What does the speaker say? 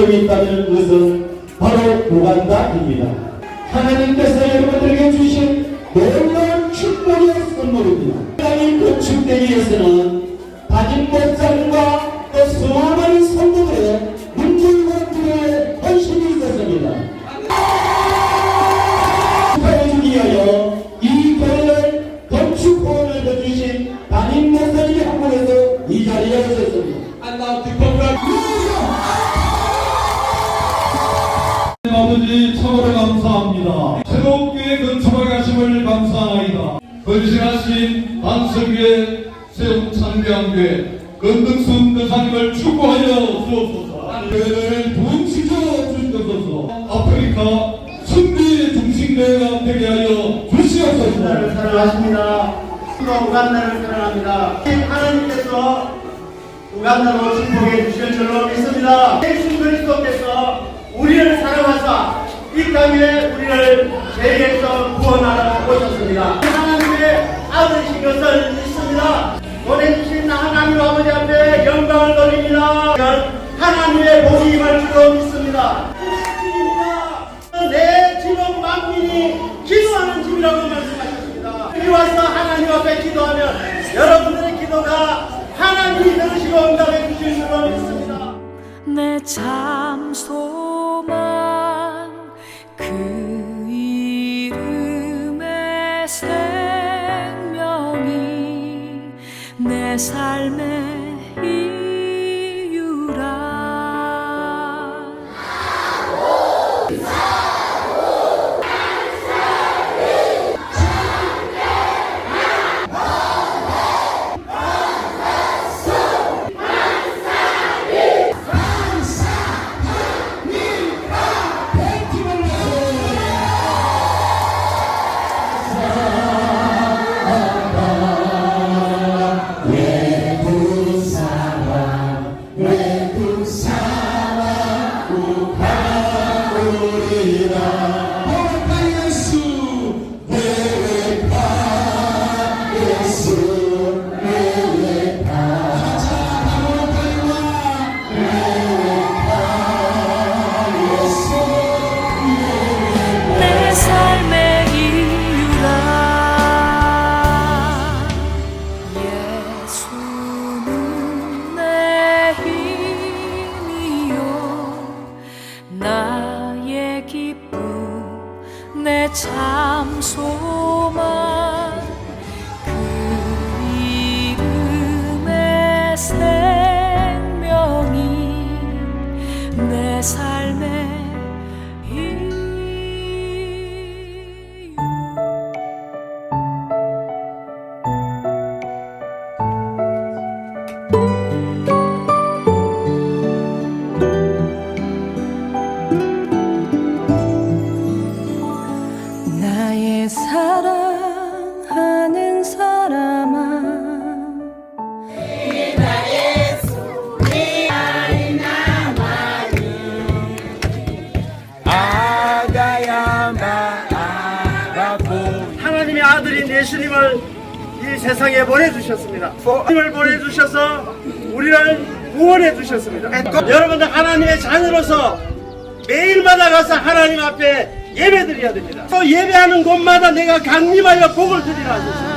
적이 있다는 것은 바로 우간다입니다. 하나님께서 여러분들에게 주신 놀라운 축복의 선물입니다. 하나님 건축되기 위해서는 다진 목장과 또 수많은 성도들의 불의 헌신이 있었습니다. 축하해주기 위하여 이 교회를 건축 후원을 해주신 담임 목사님이 한국에서 이 자리에 오셨습니다. 아버지 참으로 감사합니다. 새롭게 건축하게 하심을 감사하나이다. 건실하신 안석교회 세움 창대한교회 건등순 대사님을 축복하여 주옵소서. 교회를 부흥시켜 주옵소서. 아프리카 순비 중심교회가 되게 하여 주시옵소서. 사랑하십니다. 또 우간다를 사랑합니다. 하나님께서 우간다로 축복해 주실 줄로 믿습니다. 예수 그리스도께서 우리를 사랑하사 이 땅에 우리를 죄에서 구원하러 오셨습니다. 하나님의 아들이신 것을 믿습니다. 보내주신 하나님 아버지 앞에 영광을 돌립니다. 하나님의 복이 임할 줄로 믿습니다. 내 집은 만민이 기도하는 집이라고 말씀하셨습니다. 여기 와서 하나님 앞에 기도하면 여러분들의 기도가 하나님이 들으시고 응답해 주실 줄로 믿습니다. 내 참소 생명이 내 삶의 내 참 소망 그 이름의 생명이 내 삶의 예수님을 이 세상에 보내주셨습니다. 하나님을 보내주셔서 우리를 구원해 주셨습니다. 여러분들 하나님의 자녀로서 매일마다 가서 하나님 앞에 예배드려야 됩니다. 또 예배하는 곳마다 내가 강림하여 복을 드리라 하셨습니다.